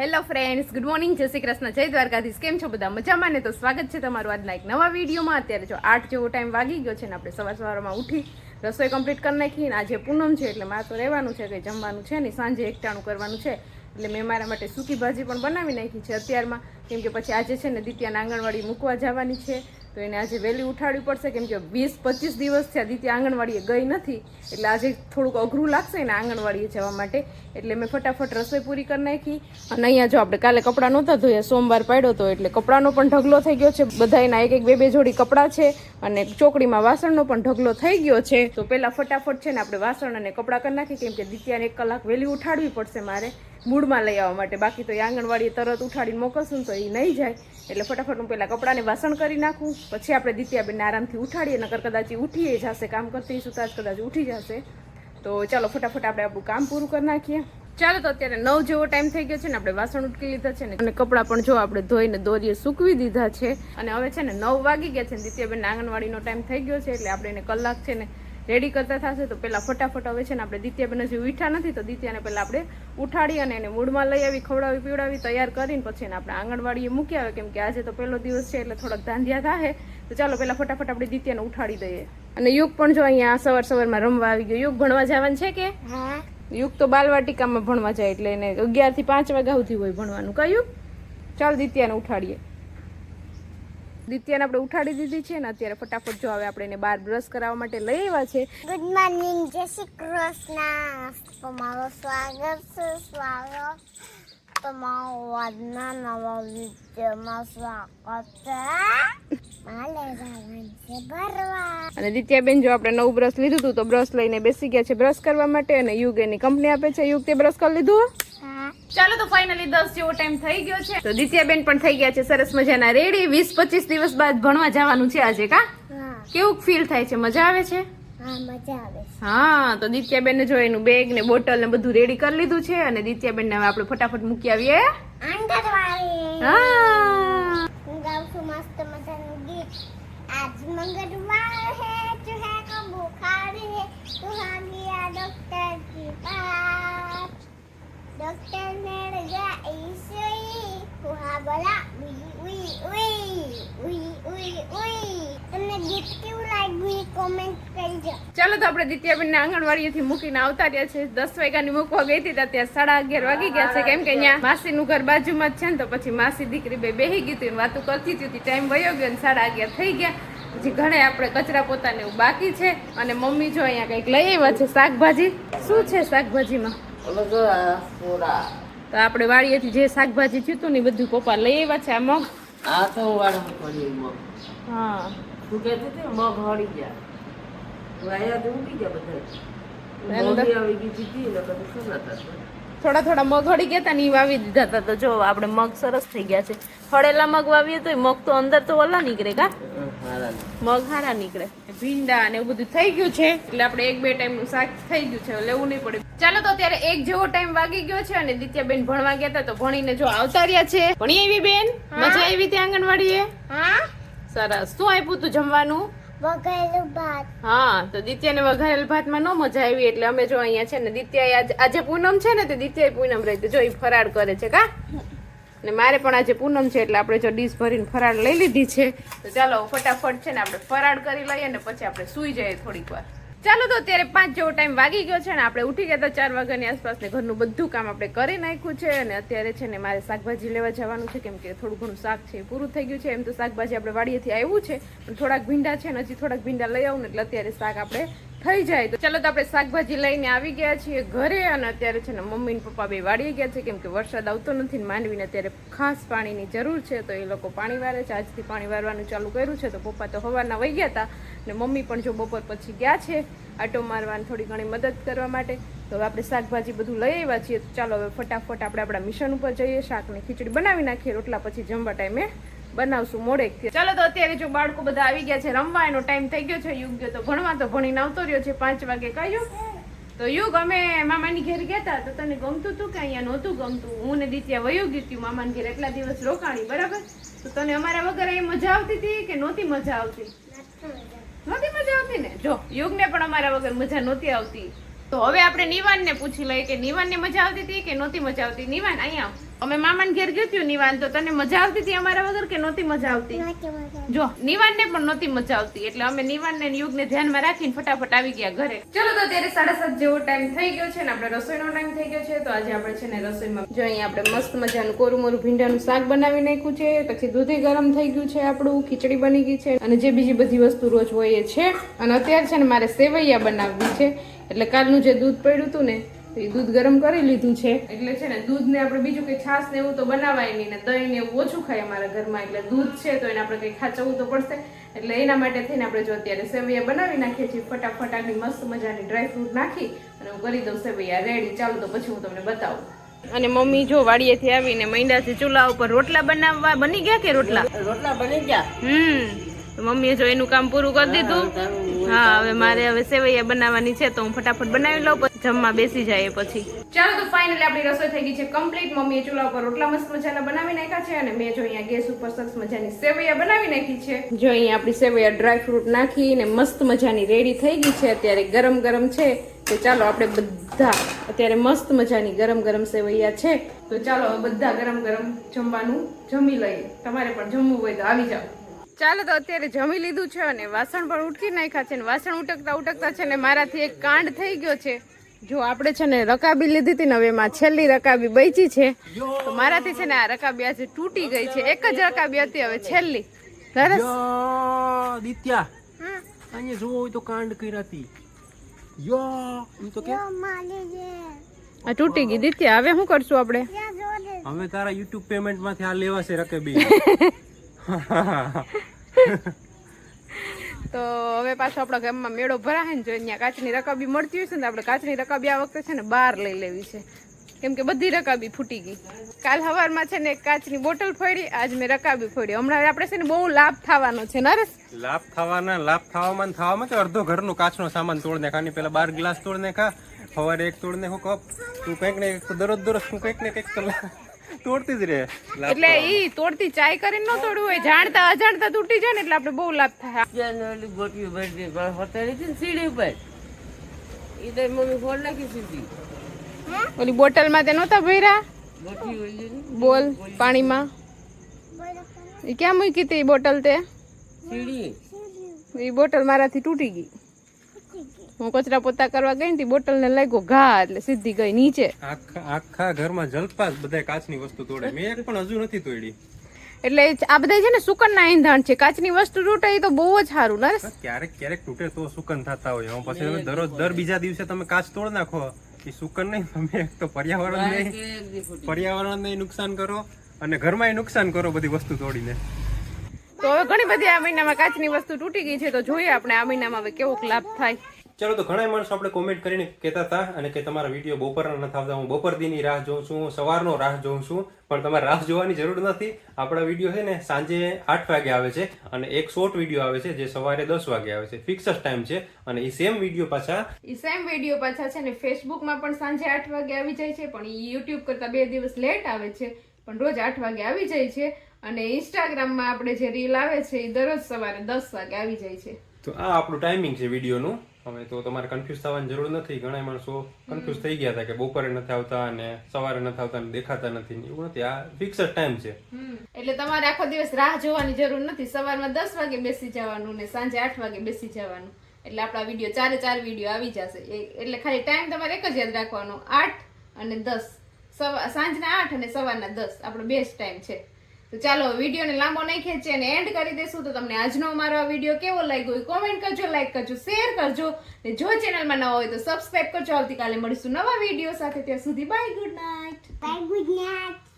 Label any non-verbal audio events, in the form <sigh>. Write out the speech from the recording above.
Hello friends good morning જય શ્રી કૃષ્ણ. જય દ્વારકાધીશ. કેમ છો બધા? મજામાં ને? તો સ્વાગત છે તમારું આજના એક નવા વિડીયોમાં. અત્યારે જો આઠ જેવો ટાઈમ વાગી ગયો છે ને, આપણે સવાર સવારમાં ઉઠી રસોઈ કમ્પ્લીટ કરી નાખી આજે પૂનમ છે, એટલે મારે તો રહેવાનું છે, કંઈ જમવાનું છે ને સાંજે એકટાણું કરવાનું છે. એટલે મેં મારા માટે સૂકી ભાજી પણ બનાવી નાખી છે અત્યારમાં. કેમ કે પછી આજે છે ને દિત્યાને આંગણવાડી મૂકવા જવાની છે, તો એને આજે વહેલી ઉઠાડવી પડશે. કેમ કે વીસ પચીસ દિવસ થયા દિત્યા આંગણવાડીએ ગઈ નથી, એટલે આજે થોડુંક અઘરું લાગશે એને આંગણવાડીએ જવા માટે. એટલે મેં ફટાફટ રસોઈ પૂરી કરી નાખી. અને અહીંયા જો આપણે કાલે કપડાં નહોતા ધોયા, સોમવાર પાડ્યો હતો એટલે કપડાનો પણ ઢગલો થઈ ગયો છે. બધાયના એક એક બે બે જોડી કપડાં છે અને ચોકડીમાં વાસણનો પણ ઢગલો થઈ ગયો છે. તો પહેલાં ફટાફટ છે ને આપણે વાસણ અને કપડાં કરી નાખીએ. કેમ કે દિત્યાને એક કલાક વહેલી ઉઠાડવી પડશે મારે મૂડમાં લઈ આવવા માટે. બાકી તો એ આંગણવાડીએ તરત ઉઠાડીને મોકલશું ને તો એ નહીં જાય. એટલે ફટાફટ હું પહેલાં કપડાને વાસણ કરી નાખું. પછી આપણે દિત્યાબેનને આરામથી ઉઠાડીએ, નકર કદાચ ઉઠીએ જશે કામ કરતી સુતા જ કદાચ ઉઠી જશે તો ચાલો ફટાફટ આપણે આપણું કામ પૂરું કરી નાખીએ. ચાલો તો અત્યારે નવ જેવો ટાઈમ થઈ ગયો છે ને, આપણે વાસણ ઉટકી લીધા છે ને, અને કપડાં પણ જો આપણે ધોઈને દોરીએ સૂકવી દીધા છે. અને હવે છે ને નવ વાગી ગયા છે ને દિત્યાબેન આંગણવાડીનો ટાઈમ થઈ ગયો છે, એટલે આપણે એને કલાક છે ને રેડી કરતા થશે તો પહેલાં ફટાફટ હવે છે ને આપણે દિત્યાબેન હજી ઉઠ્યા નથી તો દિત્યાને પહેલાં આપણે ઉઠાડી અને એને મૂળમાં લઈ આવી ખવડાવી પીવડાવી તૈયાર કરીને પછી એને આપણે આંગણવાડીએ મૂકી આવે. કેમ કે આજે તો પહેલો દિવસ છે એટલે થોડાક ધાંધિયા થાય તો ચાલો પહેલાં ફટાફટ આપણે દિત્યાને ઉઠાડી દઈએ. અને યુગ પણ જો અહીંયા સવાર સવારમાં રમવા આવી ગયો. યુગ ભણવા જવાનું છે કે? યુગ તો બાલવાટિકામાં ભણવા જાય એટલે એને અગિયારથી પાંચ વાગ્યા સુધી હોય ભણવાનું. કયું ચાલ દિત્યાને ઉઠાડીએ. દિત્યાને આપણે ઉઠાડી દીધી છે ને અત્યારે ફટાફટ જો હવે આપણે એને બહાર બ્રશ કરાવવા માટે લઈ આવ્યા છે. ગુડ મોર્નિંગ જય શ્રી કૃષ્ણ. તમારો સ્વાગત છે સ્વાગત. તમારો આજના નવા વિડીયોમાં સ્વાગત છે. અને દિત્યાબેન જો આપણે નવું બ્રશ લીધું હતું તો બ્રશ લઈને બેસી ગયા છે બ્રશ કરવા માટે અને યુગ એની કંપની આપે છે. યુગ તે બ્રશ કરી લીધું ચાલો તો ફાઇનલી દસ જેવો ટાઈમ થઈ ગયો છે. તો દિત્યાબેન પણ થઈ ગયા છે સરસ મજાના. રેડી વીસ પચીસ દિવસ બાદ ભણવા જવાનું છે આજે કા? કેવું ફીલ થાય છે? મજા આવે છે? હા મજા આવે છે. હા તો દિત્યાબેન જો એનું બેગ ને બોટલ ને બધું રેડી કરી લીધું છે અને દિત્યાબેન ને હવે આપણે ફટાફટ મૂકી આવીએ. આજ મંગળવાર ચાલો તો આપણે દિત્યાબેનને આંગણવાડીએથી મૂકીને આવતા રહ્યા છે દસ વાગ્યાની મૂકવા ગઈ હતી ત્યાં સાડા અગિયાર વાગી ગયા છે. કેમ કે અહીંયા માસીનું ઘર બાજુમાં જ છે ને તો પછી માસી દીકરી બે બેહી ગઈ હતી વાતું કરતી હતી. ટાઈમ વયો ગયો ને સાડા અગિયાર થઈ ગયા. પછી ઘણે આપણે કચરા પોતાને બાકી છે. અને મમ્મી જો અહીંયા કંઈક લઈ આવ્યા છે શાકભાજી. શું છે શાકભાજીમાં? તો આપણે વાડીએથી જે શાકભાજી થયું હતું ને બધું પપ્પા લઈ આવ્યા છે આ મગ. આ તો વાળા મગ. હા. તું કહેતી હતી મગ હળી ગયા. વાયા તો ઉગી ગયા બધા. આવી ગઈ જીતી ને બધું શું હતા થોડા થોડા મગ હળી ગયા હતા ને એ વાવી દીધા હતા તો જો આપણે મગ સરસ થઈ ગયા છે. હળેલા મગ વાવીએ તો મગ તો અંદર તો ઓલા નીકળે કા? મગ હારા નીકળે. ભીંડા ને એવું બધું થઈ ગયું છે. એટલે આપણે એક બે ટાઈમનું શાક થઈ ગયું છે. લેવું નહીં પડે. ચાલો તો અત્યારે એક જેવો ટાઈમ વાગી ગયો છે અને દિત્યાબેન ભણવા ગયા હતા તો ભણીને જો આવતા રહ્યા છે. ભણી આવી બેન? મજા આવી ત્યાં આંગણવાડીએ? હા. સરસ. શું આપ્યું તું જમવાનું? વગેલું ભાત. હા, તો દિત્યાને વઘારેલ ભાતમાં ન મજા આવી એટલે અમે જો અહીંયા છે ને દિત્યા આજે પૂનમ છે ને તે દિત્યા પૂનમ રહી જો એ ફરાળ કરે છે કા? ને મારે પણ આજે પૂનમ છે એટલે આપણે જો ડીશ ભરીને ફરાળ લઈ લીધી છે. તો ચાલો, ફટાફટ છે ને આપણે ફરાળ કરી લઈએ ને પછી આપણે સૂઈ જઈએ થોડીક વાર. ચાલો તો અત્યારે પાંચ જેવો ટાઈમ વાગી ગયો છે ને આપણે ઉઠી ગયા હતા ચાર વાગ્યાની આસપાસ ને ઘરનું બધું કામ આપણે કરી નાખ્યું છે અને અત્યારે છે ને મારે શાકભાજી લેવા જવાનું છે કેમ કે થોડું ઘણું શાક છે પૂરું થઈ ગયું છે. એમ તો શાકભાજી આપણે વાડીએથી આવ્યું છે, પણ થોડાક ભીંડા છે ને હજી થોડાક ભીંડા લઈ આવું ને એટલે અત્યારે શાક આપણે થઈ જાય તો ચાલો તો આપણે શાકભાજી લઈને આવી ગયા છીએ ઘરે અને અત્યારે છે ને મમ્મી ને પપ્પા બે વાળી ગયા છે કેમ કે વરસાદ આવતો નથી માંડવીને અત્યારે ખાસ પાણીની જરૂર છે તો એ લોકો પાણી વારે છે. આજથી પાણી વારવાનું ચાલુ કર્યું છે તો પપ્પા તો હવાના વહી ગયા હતા ને મમ્મી પણ જો બપોર પછી ગયા છે આટો મારવાની થોડી ઘણી મદદ કરવા માટે. તો હવે આપણે શાકભાજી બધું લઈ આવ્યા છીએ. તો ચાલો હવે ફટાફટ આપણે આપણા મિશન ઉપર જઈએ. શાકની ખીચડી બનાવી નાખીએ. રોટલા પછી જમવા ટાઈમે બનાવશું મોડેક ચાલો તો અત્યારે જો બાળકો બધા આવી ગયા છે રમવા એનો ટાઈમ થઈ ગયો છે, યુગ ગયો તો ભણવા, તો ભણીને આવતો રહ્યો છે, પાંચ વાગે કહ્યું તો યુગ, અમે મામાની ઘેર ગયા તો તને ગમતું હતું કે અહીંયા નહોતું ગમતું? હું ને દિત્યા વયું ગયું હતું મામાની ઘેર એટલા દિવસ રોકાણી, બરાબર? તો તને અમારા વગર અહીં મજા આવતી હતી કે નહોતી મજા આવતી? નહોતી મજા આવતી ને? જો, યુગને પણ અમારા વગર મજા નહોતી આવતી. તો હવે આપણે નિવાનને પૂછી લઈએ કે નિવાનને મજા આવતી હતી કે નહોતી મજા આવતી? નિવાન, અહીંયા. અમે મામાને ઘેર ગયું હતું નિવાન તો તને મજા આવતી હતી અમારા વગર કે નહોતી મજા આવતી? જો નિવાન ને પણ નહોતી મજા આવતી એટલે અમે નિવાન ને યુગને ધ્યાનમાં રાખીને ફટાફટ આવી ગયા ઘરે. ચલો તો અત્યારે સાડા સાત જેવો ટાઈમ થઈ ગયો છે ને આપણે રસોઈનો ટાઈમ થઈ ગયો છે તો આજે આપણે છે ને રસોઈમાં જો અહીંયા આપણે મસ્ત મજાનું કોરું મોરું ભીંડાનું શાક બનાવી નાખ્યું છે પછી દૂધી ગરમ થઈ ગયું છે આપણું ખીચડી બની ગઈ છે અને જે બીજી બધી વસ્તુ રોજ હોય છે. અને અત્યારે છે ને મારે સેવૈયા બનાવવી છે એટલે કાલનું જે દૂધ પડ્યું હતું ને તો એ દૂધ ગરમ કરી લીધું છે. એટલે છે ને દૂધ ને આપણે બીજું કઈ છાશ ને એવું તો બનાવાય નહીં ને દહીં ને એવું ઓછું ખાય અમારા ઘરમાં. એટલે દૂધ છે તો એને આપણે કઈ ખાચવવું તો પડશે. એટલે એના માટે થઈને આપણે જો અત્યારે સેવૈયા બનાવી નાખીએ છીએ ફટાફટ આની મસ્ત મજાની ડ્રાયફ્રૂટ નાખી અને હું કરી દઉં સેવૈયા રેડી ચાલો તો પછી હું તમને બતાવું. અને મમ્મી જો વાડીએથી આવીને મૈંડાથી ચૂલા ઉપર રોટલા બનાવવા બની ગયા કે રોટલા? રોટલા બની ગયા. હમ. તો મમ્મીએ જો એનું કામ પૂરું કરી દીધું. હા હવે મારે હવે સેવૈયા બનાવવાની છે તો હું ફટાફટ બનાવી લઉં પછી જમવા બેસી જાય પછી. ચાલો તો ફાઇનલી આપણી રસોઈ થઈ ગઈ છે કમ્પ્લીટ મમ્મીએ ચૂલા ઉપર રોટલા મસ્ત મજાના બનાવી નાખ્યા છે અને મેં જો અહીંયા ગેસ ઉપર સરસ મજાની સેવૈયા બનાવી નાખી છે. જો અહીંયા આપણી સેવૈયા ડ્રાય ફ્રૂટ નાખીને મસ્ત મજાની રેડી થઈ ગઈ છે અત્યારે ગરમ ગરમ છે. તો ચાલો આપણે બધા અત્યારે મસ્ત મજાની ગરમ ગરમ સેવૈયા છે. તો ચાલો બધા ગરમ ગરમ જમવાનું જમી લઈએ. તમારે પણ જમવું હોય તો આવી જાઓ. ચાલો તો અત્યારે જમી લીધું છે અને વાસણ પણ ઉટકી નાખ્યા છે ને વાસણ ઉટકતા ઉટકતા છે ને મારાથી એક કાંડ થઈ ગયો છે. જો આપણે છે ને રકાબી લીધી હતી ને હવે એમાં છેલ્લી રકાબી બચી છે. તો મારાથી છે ને આ રકાબી આજે તૂટી ગઈ છે. એક જ રકાબી હતી હવે છેલ્લી. નરેશ દિત્યા. અહીંયા જોવો હોય તો કાંડ કર્યા હતી યો એમ તો કે આ તૂટી ગઈ. દિત્યા હવે શું કરશું આપણે? ત્યાં તારા યુટ્યુબ પેમેન્ટમાંથી આ લેવા રકાબી રકેબી. <laughs> તો હવે પાછો આપણા ગામમાં મેળો ભરાય ને જો અહીંયા કાચની રકાબી મળતી હોય છે ને આપણે કાચની રકાબી આ વખતે છે ને બહાર લઈ લેવી છે. કેમ કે બધી રકાબી ફૂટી ગઈ. કાલ સવારમાં છે ને કાચની બોટલ ફોડી, આજ મેં રકાબી ફોડી. હમણાં આપણે છે ને બહુ લાભ થવાનો છે નરેશ લાભ થવાના, લાભ થવામાં થવામાં કે અડધો ઘરનો કાચનો સામાન તોડ નાખા, આની પેલા બાર ગ્લાસ તોડ નાખા, સવારે એક તોડ નાખો કપ તું કંઈક ને કંઈક તો દરરોજ દરરોજ તું કંઈક ને કંઈક તો તોડતી જ રહે. લાભ એટલે ઈ તોડતી ચાય કરીને ન તોડવું હોય જાણતા અજાણતા તૂટી જાય ને એટલે આપણે બહુ લાભ થાય. ઓલી ગોટવી ભરી હતી પણ હોટેલ હતી ને સીડી ઉપર. એ તો મમ્મી ફોડ નાખી સીધી. ઓલી બોટલમાં તે નહોતા ભર્યા? ગોટવી ઓલી ને. બોલ પાણીમાં. એ ક્યાં મૂકી હતી બોટલ તે? સીડી. એ બોટલ મારાથી તૂટી ગઈ. હું કચરા પોતા કરવા ગઈ ને બોટલ ને લાગ્યો ઘા એટલે સીધી ગઈ નીચે. આખા આખા ઘરમાં જલપા બધા કાચની વસ્તુ તોડે. મેં એક પણ હજુ નથી તોડી. એટલે આ બધા છે ને સુકન ના ઈંધણ છે. કાચની વસ્તુ તૂટે એ તો બહુ જ સારું નરેશ. ક્યારેક ક્યારેક તૂટે તો સુકન થતા હોય. હું પછી તમે દરરોજ દર બીજા દિવસે તમે કાચ તોડ નાખો એ સુકન નહીં તમે એક તો પર્યાવરણ નહીં પર્યાવરણ દી નુકસાન કરો અને ઘરમાં નુકસાન કરો બધી વસ્તુ તોડીને. તો હવે ઘણી બધી આ મહિનામાં કાચની વસ્તુ તૂટી ગઈ છે. તો જોઈએ આપણે આ મહિનામાં હવે કેવો લાભ થાય. ચલો તો ઘણા માણસો આપણે કોમેન્ટ કરીને કહેતા હતા અને કે તમારા વીડિયો બપોરના નથી આવતા હું બપોર દીની રાહ જોઉં છું સવારનો રાહ જોઉં છું પણ તમારે રાહ જોવાની જરૂર નથી. આપણા વીડિયો છે ને સાંજે આઠ વાગે આવે છે અને એક શોર્ટ વીડિયો આવે છે જે સવારે દસ વાગે આવે છે. ફિક્સ જ ટાઈમ છે અને એ સેમ વીડિયો પાછા એ સેમ વીડિયો પાછા છે ને ફેસબુકમાં પણ સાંજે આઠ વાગે આવી જાય છે પણ એ યુટ્યુબ કરતા બે દિવસ લેટ આવે છે પણ રોજ આઠ વાગે આવી જાય છે અને ઇન્સ્ટાગ્રામમાં આપણે જે રીલ આવે છે એ દરરોજ સવારે દસ વાગે આવી જાય છે. તો આ આપણું ટાઈમિંગ છે વિડીયોનું હવે તો તમારે કન્ફ્યુઝ થવાની જરૂર નથી. ઘણા માણસો કન્ફ્યુઝ થઈ ગયા હતા કે બપોરે નથી આવતા અને સવારે નથી આવતા દેખાતા નથી એવું નથી. આ ફિક્સ ટાઈમ છે. એટલે તમારે આખો દિવસ રાહ જોવાની જરૂર નથી. સવારમાં દસ વાગે બેસી જવાનું ને સાંજે આઠ વાગે બેસી જવાનું. એટલે આપણા વીડિયો ચારે ચાર વીડિયો આવી જશે. એટલે ખાલી ટાઈમ તમારે એક જ યાદ રાખવાનો. આઠ અને દસ. સવા સાંજના આઠ અને સવારના દસ. આપણો બેસ્ટ ટાઈમ છે. તો ચાલો, વિડીયોને લાંબો નહીં ખેંચીએ અને એન્ડ કરી દેશું તો તમને આજનો અમારો આ વીડિયો કેવો લાગ્યો એ કોમેન્ટ કરજો લાઈક કરજો શેર કરજો. ને જો ચેનલમાં નવા હોય તો સબસ્ક્રાઇબ કરજો. આવતીકાલે મળીશું નવા વીડિયો સાથે. ત્યાં સુધી bye good night bye good night